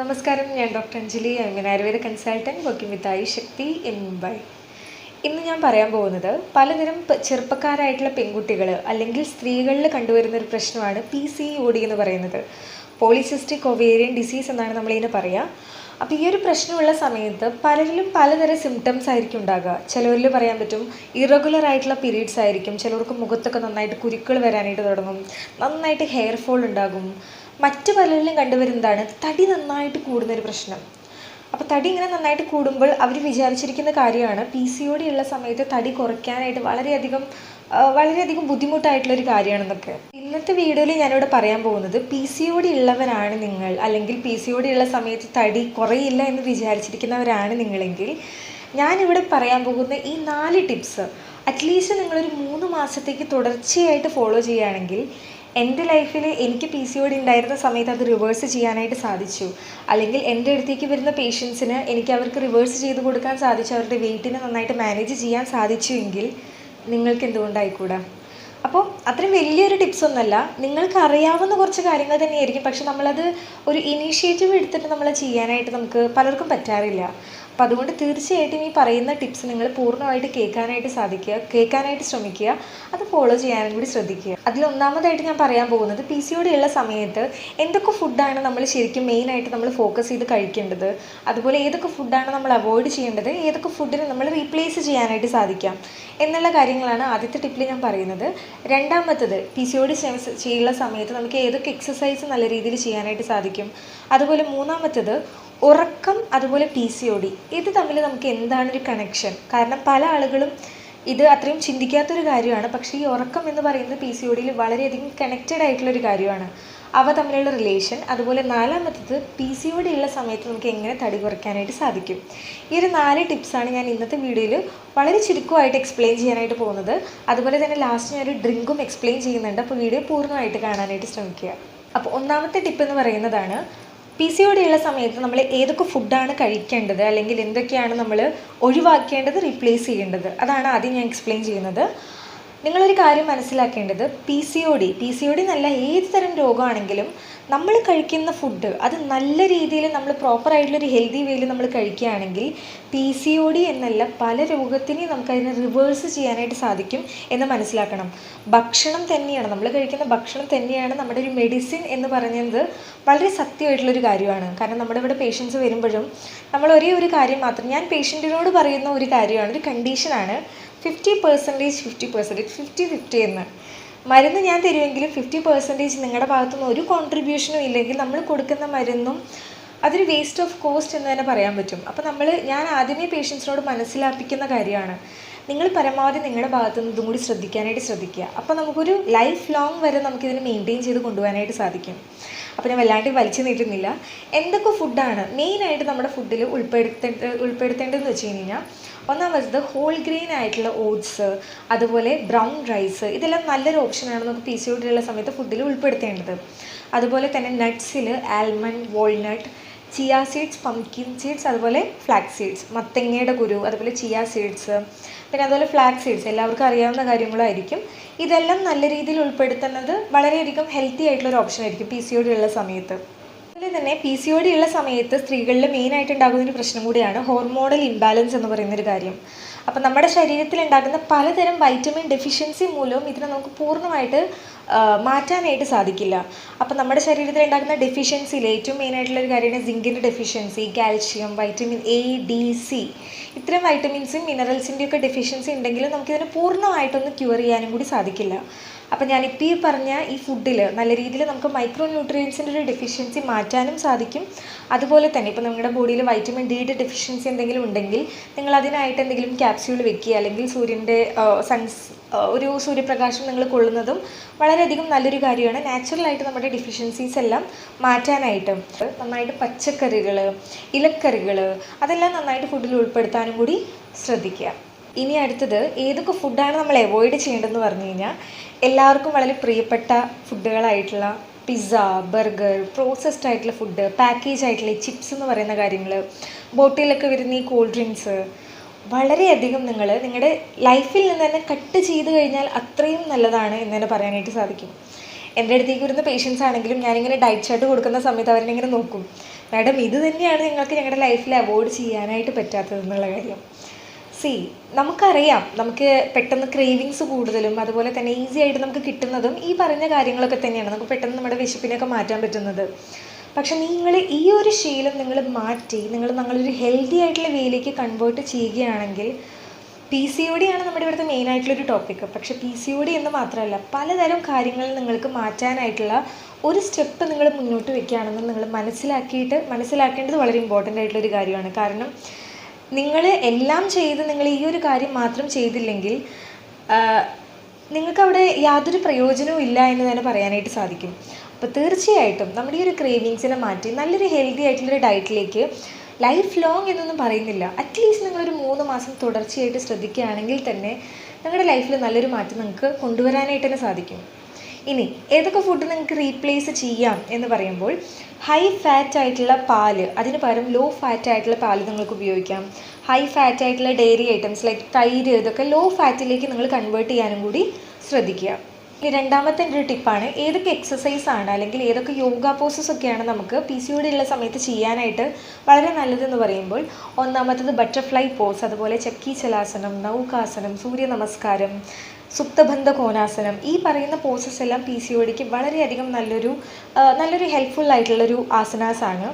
നമസ്കാരം ഞാൻ doctor Anjali mean Ayurveda consultant working with I Shakti in Mumbai. ഇന്ന് ഞാൻ പറയാൻ പോകുന്നത് പലതരം ചെറുപ്പക്കാരായിട്ടുള്ള പെൺകുട്ടികൾ അല്ലെങ്കിൽ സ്ത്രീകളിൽ കണ്ടുവരുന്ന ഒരു പ്രശ്നമാണ് പി സി ഒ ഡി എന്ന് പറയുന്നത്. പോളിസിസ്റ്റിക് ഒവേരിയൻ ഡിസീസ് എന്നാണ് നമ്മളിതിനെ പറയുക അപ്പോൾ ഈ ഒരു പ്രശ്നമുള്ള സമയത്ത് പലരിലും പലതരം സിംറ്റംസ് ആയിരിക്കും ഉണ്ടാകുക ചിലവരിൽ പറയാൻ പറ്റും ഇറഗുലർ ആയിട്ടുള്ള പീരീഡ്സ് ആയിരിക്കും. ചിലർക്ക് മുഖത്തൊക്കെ നന്നായിട്ട് കുരുക്കൾ വരാനായിട്ട് തുടങ്ങും. നന്നായിട്ട് ഹെയർ ഫോൾ ഉണ്ടാകും. മറ്റു പലരിലും കണ്ടുവരുന്നതാണ്. തടി നന്നായിട്ട് കൂടുന്ന ഒരു പ്രശ്നം. അപ്പോൾ തടി ഇങ്ങനെ നന്നായിട്ട് കൂടുമ്പോൾ അവർ വിചാരിച്ചിരിക്കുന്ന കാര്യമാണ്. പി സി ഒ ഡി ഉള്ള സമയത്ത് തടി കുറയ്ക്കാനായിട്ട് വളരെയധികം വളരെയധികം ബുദ്ധിമുട്ടായിട്ടുള്ളൊരു കാര്യമാണെന്നൊക്കെ. ഇന്നത്തെ വീഡിയോയിൽ ഞാനിവിടെ പറയാൻ പോകുന്നത് പി സി ഒ ഡി ഉള്ളവരാണ് നിങ്ങൾ അല്ലെങ്കിൽ പി സി ഒ ഡി ഉള്ള സമയത്ത് തടി കുറയില്ല എന്ന് വിചാരിച്ചിരിക്കുന്നവരാണ് നിങ്ങളെങ്കിൽ ഞാനിവിടെ പറയാൻ പോകുന്ന ഈ നാല് ടിപ്സ്. അറ്റ്ലീസ്റ്റ് നിങ്ങളൊരു മൂന്ന് മാസത്തേക്ക് തുടർച്ചയായിട്ട് ഫോളോ ചെയ്യുകയാണെങ്കിൽ എന്റെ ലൈഫിൽ എനിക്ക് പി സി ഡി ഉണ്ടായിരുന്ന സമയത്ത് അത് റിവേഴ്സ് ചെയ്യാനായിട്ട് സാധിച്ചു. അല്ലെങ്കിൽ എന്റെ അടുത്തേക്ക് വരുന്ന പേഷ്യൻസിന് എനിക്ക് അവർക്ക് റിവേഴ്സ് ചെയ്ത് കൊടുക്കാൻ സാധിച്ചു അവരുടെ വെയിറ്റിനെ നന്നായിട്ട് മാനേജ് ചെയ്യാൻ സാധിച്ചു എങ്കിൽ നിങ്ങൾക്ക് എന്തുകൊണ്ടായിക്കൂടാ? അപ്പോൾ അത്രയും വലിയൊരു ടിപ്സ് ഒന്നല്ല. നിങ്ങൾക്ക് അറിയാവുന്ന കുറച്ച് കാര്യങ്ങൾ തന്നെയായിരിക്കും. പക്ഷെ നമ്മളത് ഒരു ഇനീഷ്യേറ്റീവ് എടുത്തിട്ട് നമ്മൾ ചെയ്യാനായിട്ട് നമുക്ക് പലർക്കും പറ്റാറില്ല. അപ്പോൾ അതുകൊണ്ട് തീർച്ചയായിട്ടും ഈ പറയുന്ന ടിപ്സ് നിങ്ങൾ പൂർണമായിട്ട് കേൾക്കാനായിട്ട് സാധിക്കുക കേൾക്കാനായിട്ട് ശ്രമിക്കുക അത് ഫോളോ ചെയ്യാനും കൂടി ശ്രദ്ധിക്കുക. അതിൽ ഒന്നാമതായിട്ട് ഞാൻ പറയാൻ പോകുന്നത് പി സി ഉള്ള സമയത്ത് എന്തൊക്കെ ഫുഡാണ് നമ്മൾ ശരിക്കും മെയിനായിട്ട് നമ്മൾ ഫോക്കസ് ചെയ്ത് കഴിക്കേണ്ടത്? അതുപോലെ ഏതൊക്കെ ഫുഡാണ് നമ്മൾ അവോയ്ഡ് ചെയ്യേണ്ടത്? ഏതൊക്കെ ഫുഡിനെ നമ്മൾ റീപ്ലേസ് ചെയ്യാനായിട്ട് സാധിക്കാം? എന്നുള്ള കാര്യങ്ങളാണ് ആദ്യത്തെ ടിപ്പിൽ ഞാൻ പറയുന്നത്. രണ്ടാമത്തത് പി സി ഒ ഡി ചെയ്യുന്ന സമയത്ത് നമുക്ക് ഏതൊക്കെ എക്സസൈസ് നല്ല രീതിയിൽ ചെയ്യാനായിട്ട് സാധിക്കും? അതുപോലെ മൂന്നാമത്തത് ഉറക്കം അതുപോലെ പി സി ഒ ഡി ഇത് തമ്മിൽ നമുക്ക് എന്താണ് ഒരു കണക്ഷൻ കാരണം പല ആളുകളും ഇത് അത്രയും ചിന്തിക്കാത്തൊരു കാര്യമാണ്. പക്ഷേ ഈ ഉറക്കം എന്ന് പറയുന്നത് പി സി ഒ ഡിയിൽ വളരെയധികം കണക്റ്റഡ് ആയിട്ടുള്ളൊരു കാര്യമാണ്. അവ തമ്മിലുള്ള റിലേഷൻ അതുപോലെ നാലാമത്തത് പി സി ഒ ഡി ഉള്ള സമയത്ത് നമുക്ക് എങ്ങനെ തടി കുറയ്ക്കാനായിട്ട് സാധിക്കും? ഈ ഒരു നാല് ടിപ്സാണ് ഞാൻ ഇന്നത്തെ വീഡിയോയിൽ വളരെ ചുരുക്കമായിട്ട് എക്സ്പ്ലെയിൻ ചെയ്യാനായിട്ട് പോകുന്നത്. അതുപോലെ തന്നെ ലാസ്റ്റ് ഞാനൊരു ഡ്രിങ്കും എക്സ്പ്ലെയിൻ ചെയ്യുന്നുണ്ട്. അപ്പോൾ വീഡിയോ പൂർണമായിട്ട് കാണാനായിട്ട് ശ്രമിക്കുക. അപ്പോൾ ഒന്നാമത്തെ ടിപ്പ് എന്ന് പറയുന്നതാണ് പി സി ഒ ഡി ഉള്ള സമയത്ത് നമ്മൾ ഏതൊക്കെ ഫുഡാണ് കഴിക്കേണ്ടത് അല്ലെങ്കിൽ എന്തൊക്കെയാണ് നമ്മൾ ഒഴിവാക്കേണ്ടത് റീപ്ലേസ് ചെയ്യേണ്ടത്. അതാണ് ആദ്യം ഞാൻ എക്സ്പ്ലെയിൻ ചെയ്യുന്നത്. നിങ്ങളൊരു കാര്യം മനസ്സിലാക്കേണ്ടത് P C O D P C O D എന്നല്ല ഏത് തരം രോഗമാണെങ്കിലും നമ്മൾ കഴിക്കുന്ന ഫുഡ് അത് നല്ല രീതിയിൽ നമ്മൾ പ്രോപ്പർ ആയിട്ടുള്ളൊരു ഹെൽത്തി വേയിൽ നമ്മൾ കഴിക്കുകയാണെങ്കിൽ പി സി ഒ ഡി എന്നല്ല പല രോഗത്തിനെയും നമുക്കതിനെ റിവേഴ്സ് ചെയ്യാനായിട്ട് സാധിക്കും എന്ന് മനസ്സിലാക്കണം. ഭക്ഷണം തന്നെയാണ് നമ്മൾ കഴിക്കുന്ന ഭക്ഷണം തന്നെയാണ് നമ്മുടെ ഒരു മെഡിസിൻ എന്ന് പറയുന്നത് വളരെ സത്യമായിട്ടുള്ളൊരു കാര്യമാണ്. കാരണം നമ്മുടെ ഇവിടെ പേഷ്യൻസ് വരുമ്പോഴും നമ്മൾ ഒരേ ഒരു കാര്യം മാത്രം ഞാൻ പേഷ്യന്റിനോട് പറയുന്ന ഒരു കാര്യമാണ് ഒരു കണ്ടീഷനാണ് fifty percentage fifty percentage fifty fifty എന്ന്. മരുന്ന് ഞാൻ തരുമെങ്കിലും ഫിഫ്റ്റി പെർസെന്റേജ് നിങ്ങളുടെ ഭാഗത്തുനിന്ന് ഒരു കോൺട്രിബ്യൂഷനും ഇല്ലെങ്കിൽ നമ്മൾ കൊടുക്കുന്ന മരുന്നും അതൊരു വേസ്റ്റ് ഓഫ് കോസ്റ്റ് എന്ന് തന്നെ പറയാൻ പറ്റും. അപ്പോൾ നമ്മൾ ഞാൻ ആദ്യമേ പേഷ്യൻസിനോട് മനസ്സിലാപ്പിക്കുന്ന കാര്യമാണ്. നിങ്ങൾ പരമാവധി നിങ്ങളുടെ ഭാഗത്തുനിന്ന് ഇതും കൂടി ശ്രദ്ധിക്കാനായിട്ട് ശ്രദ്ധിക്കുക. അപ്പോൾ നമുക്കൊരു ലൈഫ് ലോങ് വരെ നമുക്കിതിനെ മെയിന്റെയിൻ ചെയ്ത് കൊണ്ടുപോകാനായിട്ട് സാധിക്കും. അപ്പോൾ ഞാൻ വല്ലാണ്ട് വലിച്ചു നീട്ടുന്നില്ല. എന്തൊക്കെ ഫുഡാണ് മെയിനായിട്ട് നമ്മുടെ ഫുഡിൽ ഉൾപ്പെടുത്തേണ്ട ഉൾപ്പെടുത്തേണ്ടതെന്ന് വെച്ച് കഴിഞ്ഞാൽ ഒന്നാമത് ഹോൾ ഗ്രെയിൻ ആയിട്ടുള്ള ഓട്സ് അതുപോലെ ബ്രൗൺ റൈസ് ഇതെല്ലാം നല്ലൊരു ഓപ്ഷനാണ് നമുക്ക് പി സി ഉള്ള സമയത്ത് ഫുഡിൽ ഉൾപ്പെടുത്തേണ്ടത്. അതുപോലെ തന്നെ നട്ട്സിൽ almond walnut chia seeds pumpkin seeds അതുപോലെ ഫ്ലാക്സ് സീഡ്സ് മത്തങ്ങയുടെ കുരു അതുപോലെ ചിയ സീഡ്സ് പിന്നെ അതുപോലെ ഫ്ലാക്സ് സീഡ്സ് എല്ലാവർക്കും അറിയാവുന്ന കാര്യങ്ങളായിരിക്കും. ഇതെല്ലാം നല്ല രീതിയിൽ ഉൾപ്പെടുത്തുന്നത് വളരെയധികം ഹെൽത്തി ആയിട്ടുള്ള ഒരു ഓപ്ഷൻ ആയിരിക്കും പി സി ഉള്ള സമയത്ത്. അതുപോലെ തന്നെ പി സി ഒ ഡി ഉള്ള സമയത്ത് സ്ത്രീകളിൽ മെയിനായിട്ട് ഉണ്ടാകുന്ന ഒരു പ്രശ്നം കൂടിയാണ് ഹോർമോണൽ ഇംബാലൻസ് എന്ന് പറയുന്ന ഒരു കാര്യം. അപ്പം നമ്മുടെ ശരീരത്തിൽ ഉണ്ടാകുന്ന പലതരം വൈറ്റമിൻ ഡെഫിഷ്യൻസി മൂലവും ഇതിനെ നമുക്ക് പൂർണമായിട്ട് മാറ്റാനായിട്ട് സാധിക്കില്ല. അപ്പം നമ്മുടെ ശരീരത്തിൽ ഉണ്ടാകുന്ന ഡെഫിഷ്യൻസിയിൽ ഏറ്റവും മെയിനായിട്ടുള്ള ഒരു കാര്യമാണ് സിങ്കിന്റെ deficiency calcium vitamin A D C ഇത്തരം വൈറ്റമിൻസും മിനറൽസിന്റെയൊക്കെ ഡെഫിഷ്യൻസി ഉണ്ടെങ്കിലും നമുക്കിതിനെ പൂർണമായിട്ടൊന്ന് ക്യൂർ ചെയ്യാനും കൂടി സാധിക്കില്ല. അപ്പം ഞാനിപ്പോൾ ഈ പറഞ്ഞ ഈ ഫുഡിൽ നല്ല രീതിയിൽ നമുക്ക് മൈക്രോ ന്യൂട്രിയൻസിന്റെ ഒരു ഡെഫിഷ്യൻസി മാറ്റാനും സാധിക്കും. അതുപോലെ തന്നെ ഇപ്പോൾ നിങ്ങളുടെ ബോഡിയിൽ വൈറ്റമിൻ ഡിയുടെ ഡെഫിഷ്യൻസി എന്തെങ്കിലും ഉണ്ടെങ്കിൽ നിങ്ങൾ അതിനായിട്ട് എന്തെങ്കിലും ക്യാപ്സ്യൂൾ വെക്കുക അല്ലെങ്കിൽ സൂര്യന്റെ സൺസ് ഒരു സൂര്യപ്രകാശം നിങ്ങൾ കൊള്ളുന്നതും വളരെയധികം നല്ലൊരു കാര്യമാണ്. നാച്ചുറലായിട്ട് നമ്മുടെ ഡെഫിഷ്യൻസീസ് എല്ലാം മാറ്റാനായിട്ട്. നന്നായിട്ട് പച്ചക്കറികൾ ഇലക്കറികൾ അതെല്ലാം നന്നായിട്ട് ഫുഡിൽ ഉൾപ്പെടുത്താനും കൂടി ശ്രദ്ധിക്കുക. ഇനി അടുത്തത് ഏതൊക്കെ ഫുഡാണ് നമ്മൾ അവോയ്ഡ് ചെയ്യേണ്ടതെന്ന് പറഞ്ഞു കഴിഞ്ഞാൽ എല്ലാവർക്കും വളരെ പ്രിയപ്പെട്ട ഫുഡുകളായിട്ടുള്ള പിസ്സ ബർഗർ പ്രോസസ്ഡ് ആയിട്ടുള്ള ഫുഡ് പാക്കേജ് ആയിട്ടുള്ള ചിപ്സ് എന്ന് പറയുന്ന കാര്യങ്ങൾ ബോട്ടിലൊക്കെ വരുന്ന ഈ കൂൾ ഡ്രിങ്ക്സ് വളരെയധികം നിങ്ങൾ നിങ്ങളുടെ ലൈഫിൽ നിന്ന് തന്നെ കട്ട് ചെയ്ത് കഴിഞ്ഞാൽ അത്രയും നല്ലതാണ് എന്ന് തന്നെ പറയാനായിട്ട് സാധിക്കും. എന്റെ അടുത്തേക്ക് വരുന്ന പേഷ്യൻസ് ആണെങ്കിലും ഞാനിങ്ങനെ ഡയറ്റ് ചാർട്ട് കൊടുക്കുന്ന സമയത്ത് അവരിങ്ങനെ നോക്കും. മാഡം ഇത് തന്നെയാണ് നിങ്ങൾക്ക് ഞങ്ങളുടെ ലൈഫിൽ അവോയ്ഡ് ചെയ്യാനായിട്ട് പറ്റാത്തതെന്നുള്ള കാര്യം. സി നമുക്കറിയാം. നമുക്ക് പെട്ടെന്ന് ക്രേവിങ്സ് കൂടുതലും അതുപോലെ തന്നെ ഈസി ആയിട്ട് നമുക്ക് കിട്ടുന്നതും ഈ പറഞ്ഞ കാര്യങ്ങളൊക്കെ തന്നെയാണ്. നമുക്ക് പെട്ടെന്ന് നമ്മുടെ വിശപ്പിനൊക്കെ മാറ്റാൻ പറ്റുന്നത്. പക്ഷെ നിങ്ങൾ ഈ ഒരു ശീലം നിങ്ങൾ മാറ്റി നിങ്ങൾ നിങ്ങളൊരു ഹെൽത്തി ആയിട്ടുള്ള വേയിലേക്ക് കൺവേർട്ട് ചെയ്യുകയാണെങ്കിൽ പി സി ഒ ഡി ആണ് നമ്മുടെ ഇവിടുത്തെ മെയിൻ ആയിട്ടുള്ളൊരു ടോപ്പിക്ക് പക്ഷേ പി സി ഒ ഡി എന്ന് മാത്രമല്ല പലതരം കാര്യങ്ങൾ നിങ്ങൾക്ക് മാറ്റാനായിട്ടുള്ള ഒരു സ്റ്റെപ്പ് നിങ്ങൾ മുന്നോട്ട് വെക്കുകയാണെന്ന് നിങ്ങൾ മനസ്സിലാക്കിയിട്ട് മനസ്സിലാക്കേണ്ടത് വളരെ ഇമ്പോർട്ടന്റ് ആയിട്ടുള്ളൊരു കാര്യമാണ്. കാരണം നിങ്ങൾ എല്ലാം ചെയ്ത് നിങ്ങൾ ഈ ഒരു കാര്യം മാത്രം ചെയ്തില്ലെങ്കിൽ നിങ്ങൾക്കവിടെ യാതൊരു പ്രയോജനവും ഇല്ല എന്ന് തന്നെ പറയാനായിട്ട് സാധിക്കും. അപ്പോൾ തീർച്ചയായിട്ടും നമ്മുടെ ഈ ഒരു ക്രേവിങ്സിനെ മാറ്റി നല്ലൊരു ഹെൽത്തി ആയിട്ടുള്ളൊരു ഡയറ്റിലേക്ക് ലൈഫ് ലോങ് എന്നൊന്നും പറയുന്നില്ല. അറ്റ്ലീസ്റ്റ് നിങ്ങളൊരു മൂന്ന് മാസം തുടർച്ചയായിട്ട് ശ്രദ്ധിക്കുകയാണെങ്കിൽ തന്നെ നിങ്ങളുടെ ലൈഫിൽ നല്ലൊരു മാറ്റം നിങ്ങൾക്ക് കൊണ്ടുവരാനായിട്ട് തന്നെ സാധിക്കും. ഇനി ഏതൊക്കെ ഫുഡ് നിങ്ങൾക്ക് റീപ്ലേസ് ചെയ്യാം എന്ന് പറയുമ്പോൾ ഹൈ ഫാറ്റ് ആയിട്ടുള്ള പാൽ അതിന് പകരം ലോ ഫാറ്റ് ആയിട്ടുള്ള പാൽ നിങ്ങൾക്ക് ഉപയോഗിക്കാം. ഹൈ ഫാറ്റ് ആയിട്ടുള്ള ഡെയറി ഐറ്റംസ് ലൈക്ക് തൈര് ഇതൊക്കെ ലോ ഫാറ്റിലേക്ക് നിങ്ങൾ കൺവേർട്ട് ചെയ്യാനും കൂടി ശ്രദ്ധിക്കുക. ഇനി രണ്ടാമത്തെ ഒരു ടിപ്പാണ് ഏതൊക്കെ എക്സസൈസ് ആണ് അല്ലെങ്കിൽ ഏതൊക്കെ യോഗ പോസസ് ഒക്കെയാണ് നമുക്ക് പി സി ഡി ഉള്ള സമയത്ത് ചെയ്യാനായിട്ട് വളരെ നല്ലതെന്ന് പറയുമ്പോൾ ഒന്നാമത്തത് ബട്ടർഫ്ലൈ പോസ് അതുപോലെ ചക്കി ചലാസനം നൗകാസനം സൂര്യ നമസ്കാരം സുപ്തബന്ധ കോനാസനം ഈ പറയുന്ന പോസസ് എല്ലാം പി സി ഒ ഡിക്ക് വളരെയധികം നല്ലൊരു നല്ലൊരു ഹെൽപ്ഫുൾ ആയിട്ടുള്ളൊരു ആസനാസാണ്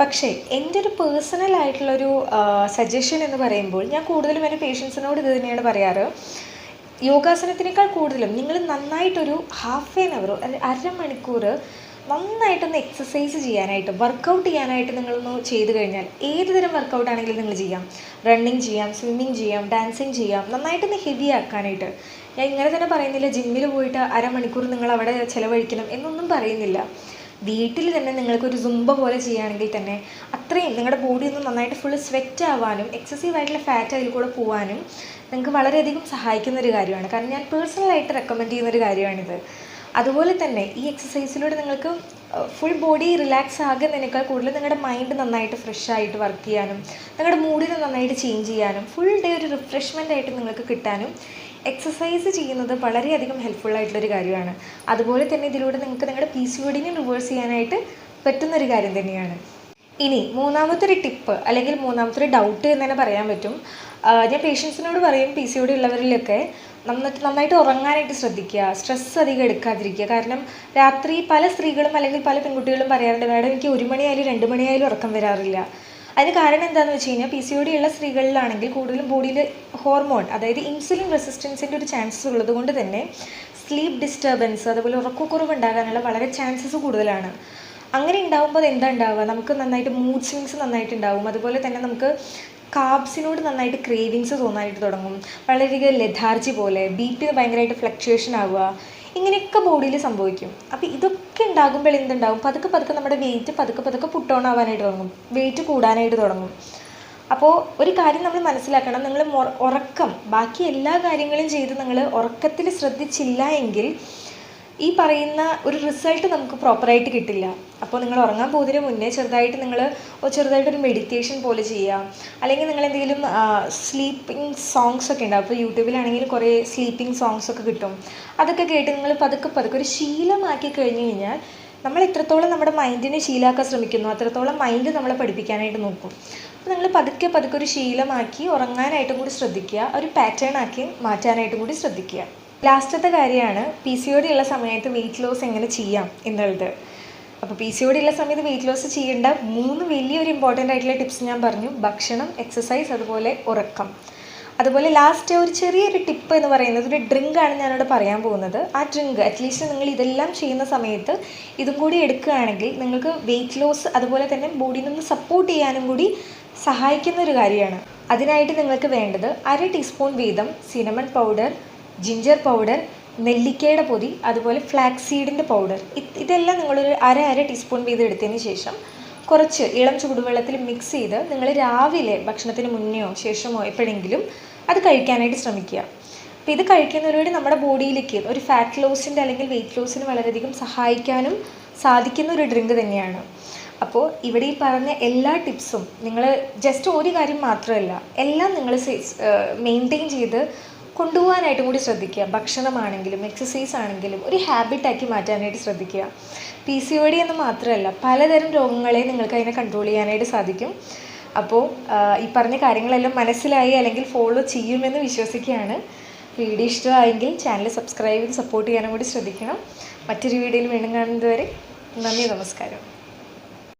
പക്ഷേ എന്റെ ഒരു പേഴ്സണൽ ആയിട്ടുള്ളൊരു സജഷൻ എന്ന് പറയുമ്പോൾ ഞാൻ കൂടുതലും എന്റെ പേഷ്യൻസിനോട് ഇത് തന്നെയാണ് പറയാറ്. യോഗാസനത്തിനേക്കാൾ കൂടുതലും നിങ്ങൾ നന്നായിട്ടൊരു ഹാഫ് ആൻ അവർ അരമണിക്കൂർ നന്നായിട്ടൊന്ന് എക്സസൈസ് ചെയ്യാനായിട്ട് വർക്കൗട്ട് ചെയ്യാനായിട്ട് നിങ്ങളൊന്ന് ചെയ്തു കഴിഞ്ഞാൽ ഏത് തരം വർക്കൗട്ട് ആണെങ്കിലും നിങ്ങൾ ചെയ്യാം. റണ്ണിങ് ചെയ്യാം സ്വിമ്മിങ് ചെയ്യാം ഡാൻസിങ് ചെയ്യാം നന്നായിട്ടൊന്ന് ഹെവി ആക്കാനായിട്ട്. ഞാൻ ഇങ്ങനെ തന്നെ പറയുന്നില്ല ജിമ്മിൽ പോയിട്ട് അരമണിക്കൂർ നിങ്ങൾ അവിടെ ചിലവഴിക്കണം എന്നൊന്നും പറയുന്നില്ല. വീട്ടിൽ തന്നെ നിങ്ങൾക്കൊരു സുംബ പോലെ ചെയ്യുകയാണെങ്കിൽ തന്നെ അത്രയും നിങ്ങളുടെ ബോഡി ഒന്ന് നന്നായിട്ട് ഫുൾ സ്വെറ്റ് ആവാനും എക്സസീവ് ആയിട്ടുള്ള ഫാറ്റ് അതിൽ കൂടെ പോകാനും നിങ്ങൾക്ക് വളരെയധികം സഹായിക്കുന്ന ഒരു കാര്യമാണ്. കാരണം ഞാൻ പേഴ്സണലായിട്ട് റെക്കമെൻഡ് ചെയ്യുന്ന ഒരു കാര്യമാണിത്. അതുപോലെ തന്നെ ഈ എക്സസൈസിലൂടെ നിങ്ങൾക്ക് ഫുൾ ബോഡി റിലാക്സ് ആകുന്നതിനേക്കാൾ കൂടുതൽ നിങ്ങളുടെ മൈൻഡ് നന്നായിട്ട് ഫ്രഷ് ആയിട്ട് വർക്ക് ചെയ്യാനും നിങ്ങളുടെ മൂഡിനെ നന്നായിട്ട് ചേഞ്ച് ചെയ്യാനും ഫുൾ ഡേ ഒരു റിഫ്രഷ്മെന്റ് ആയിട്ട് നിങ്ങൾക്ക് കിട്ടാനും എക്സസൈസ് ചെയ്യുന്നത് വളരെയധികം ഹെൽപ്ഫുൾ ആയിട്ടുള്ളൊരു കാര്യമാണ്. അതുപോലെ തന്നെ ഇതിലൂടെ നിങ്ങൾക്ക് നിങ്ങളുടെ പി സി ഒഡിനെ റിവേഴ്സ് ചെയ്യാനായിട്ട് പറ്റുന്നൊരു കാര്യം തന്നെയാണ്. ഇനി മൂന്നാമത്തെ ഒരു ടിപ്പ് അല്ലെങ്കിൽ മൂന്നാമത്തെ ഒരു ഡൗട്ട് എന്ന് തന്നെ പറയാൻ പറ്റും. ഞാൻ പേഷ്യൻസിനോട് പറയും പി സി ഒ ഡി ഉള്ളവരിലൊക്കെ നന്നായിട്ട് നന്നായിട്ട് ഉറങ്ങാനായിട്ട് ശ്രദ്ധിക്കുക സ്ട്രെസ് അധികം എടുക്കാതിരിക്കുക. കാരണം രാത്രി പല സ്ത്രീകളും അല്ലെങ്കിൽ പല പെൺകുട്ടികളും പറയാറുണ്ട് മാഡം എനിക്ക് ഒരു മണിയായാലും രണ്ട് മണിയായാലും ഉറക്കം വരാറില്ല. അതിന് കാരണം എന്താണെന്ന് വെച്ച് കഴിഞ്ഞാൽ പി സി ഒ ഡി ഉള്ള സ്ത്രീകളിലാണെങ്കിൽ കൂടുതലും ബോഡിയിൽ ഹോർമോൺ അതായത് ഇൻസുലിൻ റെസിസ്റ്റൻസിന്റെ ഒരു ചാൻസസ് ഉള്ളത് കൊണ്ട് തന്നെ സ്ലീപ്പ് ഡിസ്റ്റർബൻസ് അതുപോലെ ഉറക്കക്കുറവ് ഉണ്ടാകാനുള്ള വളരെ ചാൻസസ് കൂടുതലാണ്. അങ്ങനെ ഉണ്ടാകുമ്പോൾ എന്താ ഉണ്ടാവുക നമുക്ക് നന്നായിട്ട് മൂഡ് സ്വിങ്സ് നന്നായിട്ട് ഉണ്ടാവും അതുപോലെ തന്നെ നമുക്ക് കാബ്സിനോട് നന്നായിട്ട് ക്രേവിങ്സ് തോന്നാനായിട്ട് തുടങ്ങും. വളരെയധികം ലെഥാർജി പോലെ ബി പി ഭയങ്കരമായിട്ട് ഫ്ലക്ച്വേഷൻ ആവുക ഇങ്ങനെയൊക്കെ ബോഡിയിൽ സംഭവിക്കും. അപ്പോൾ ഇതൊക്കെ ഉണ്ടാകുമ്പോൾ എന്തുണ്ടാകും പതുക്കെ പതുക്കെ നമ്മുടെ വെയിറ്റ് പതുക്കെ പതുക്കെ പുട്ടോൺ ആവാനായിട്ട് തുടങ്ങും. വെയിറ്റ് കൂടാനായിട്ട് തുടങ്ങും. അപ്പോൾ ഒരു കാര്യം നമ്മൾ മനസ്സിലാക്കണം. നിങ്ങൾ ഉറക്കം ബാക്കി എല്ലാ കാര്യങ്ങളും ചെയ്ത് നിങ്ങൾ ഉറക്കത്തിൽ ശ്രദ്ധിച്ചില്ല എങ്കിൽ ഈ പറയുന്ന ഒരു റിസൾട്ട് നമുക്ക് പ്രോപ്പറായിട്ട് കിട്ടില്ല. അപ്പോൾ നിങ്ങൾ ഉറങ്ങാൻ പോകുന്നതിന് മുന്നേ ചെറുതായിട്ട് നിങ്ങൾ ചെറുതായിട്ടൊരു മെഡിറ്റേഷൻ പോലെ ചെയ്യുക. അല്ലെങ്കിൽ നിങ്ങൾ എന്തെങ്കിലും സ്ലീപ്പിംഗ് സോങ്സ് ഒക്കെ ഉണ്ടാവും. അപ്പോൾ യൂട്യൂബിലാണെങ്കിൽ കുറേ സ്ലീപ്പിംഗ് സോങ്സ് ഒക്കെ കിട്ടും. അതൊക്കെ കേട്ട് നിങ്ങൾ പതുക്കെ പതുക്കെ ഒരു ശീലമാക്കി കഴിഞ്ഞ് കഴിഞ്ഞാൽ നമ്മൾ എത്രത്തോളം നമ്മുടെ മൈൻഡിനെ ശീലമാക്കാൻ ശ്രമിക്കുന്നു അത്രത്തോളം മൈൻഡ് നമ്മളെ പഠിപ്പിക്കാനായിട്ട് നോക്കും. അപ്പോൾ നിങ്ങൾ പതുക്കെ പതുക്കെ ഒരു ശീലമാക്കി ഉറങ്ങാനായിട്ടും കൂടി ശ്രദ്ധിക്കുക. ഒരു പാറ്റേൺ ആക്കി മാറ്റാനായിട്ടും കൂടി ശ്രദ്ധിക്കുക. ലാസ്റ്റത്തെ കാര്യമാണ് പി സി ഒ ഡി ഉള്ള സമയത്ത് വെയിറ്റ് ലോസ് എങ്ങനെ ചെയ്യാം എന്നുള്ളത്. അപ്പോൾ പി സി ഒ ഡി ഉള്ള സമയത്ത് വെയിറ്റ് ലോസ് ചെയ്യേണ്ട മൂന്ന് വലിയൊരു ഇമ്പോർട്ടന്റ് ആയിട്ടുള്ള ടിപ്സ് ഞാൻ പറഞ്ഞു. ഭക്ഷണം എക്സസൈസ് അതുപോലെ ഉറക്കം. അതുപോലെ ലാസ്റ്റ് ഒരു ചെറിയൊരു ടിപ്പ് എന്ന് പറയുന്നത് ഒരു ഡ്രിങ്കാണ് ഞാനിവിടെ പറയാൻ പോകുന്നത്. ആ ഡ്രിങ്ക് അറ്റ്ലീസ്റ്റ് നിങ്ങൾ ഇതെല്ലാം ചെയ്യുന്ന സമയത്ത് ഇതും കൂടി എടുക്കുകയാണെങ്കിൽ നിങ്ങൾക്ക് വെയിറ്റ് ലോസ് അതുപോലെ തന്നെ ബോഡിയിൽ നിന്ന് സപ്പോർട്ട് ചെയ്യാനും കൂടി സഹായിക്കുന്ന ഒരു കാര്യമാണ്. അതിനായിട്ട് നിങ്ങൾക്ക് വേണ്ടത് അര ടീസ്പൂൺ വീതം സിനമൺ പൗഡർ ജിഞ്ചർ പൗഡർ നെല്ലിക്കയുടെ പൊടി അതുപോലെ ഫ്ലാക്സ് സീഡിന്റെ പൗഡർ ഇതെല്ലാം നിങ്ങളൊരു അര അര ടീസ്പൂൺ വീതം എടുത്തതിന് ശേഷം കുറച്ച് ഇളം ചൂടുവെള്ളത്തിൽ മിക്സ് ചെയ്ത് നിങ്ങൾ രാവിലെ ഭക്ഷണത്തിന് മുന്നെയോ ശേഷമോ എപ്പോഴെങ്കിലും അത് കഴിക്കാനായിട്ട് ശ്രമിക്കുക. അപ്പോൾ ഇത് കഴിക്കുന്നതിലൂടെ നമ്മുടെ ബോഡിയിലേക്ക് ഒരു ഫാറ്റ് ലോസിന്റെ അല്ലെങ്കിൽ വെയിറ്റ് ലോസിന് വളരെയധികം സഹായിക്കാനും സാധിക്കുന്ന ഒരു ഡ്രിങ്ക് തന്നെയാണ്. അപ്പോൾ ഇവിടെ ഈ പറഞ്ഞ എല്ലാ ടിപ്സും നിങ്ങൾ ജസ്റ്റ് ഒരു കാര്യം മാത്രമല്ല എല്ലാം നിങ്ങൾ മെയിന്റെയിൻ ചെയ്ത് കൊണ്ടുപോകാനായിട്ടും കൂടി ശ്രദ്ധിക്കുക. ഭക്ഷണമാണെങ്കിലും എക്സസൈസ് ആണെങ്കിലും ഒരു ഹാബിറ്റാക്കി മാറ്റാനായിട്ട് ശ്രദ്ധിക്കുക. പി സി ഒ ഡി എന്ന് മാത്രമല്ല പലതരം രോഗങ്ങളെ നിങ്ങൾക്ക് അതിനെ കൺട്രോൾ ചെയ്യാനായിട്ട് സാധിക്കും. അപ്പോൾ ഈ പറഞ്ഞ കാര്യങ്ങളെല്ലാം മനസ്സിലായി അല്ലെങ്കിൽ ഫോളോ ചെയ്യുമെന്ന് വിശ്വസിക്കുകയാണ്. വീഡിയോ ഇഷ്ടമായെങ്കിൽ ചാനൽ സബ്സ്ക്രൈബ് ചെയ്ത് സപ്പോർട്ട് ചെയ്യാനും കൂടി ശ്രദ്ധിക്കണം. മറ്റൊരു വീഡിയോയിൽ വീണ്ടും കാണുന്നതുവരെ നന്ദി നമസ്കാരം.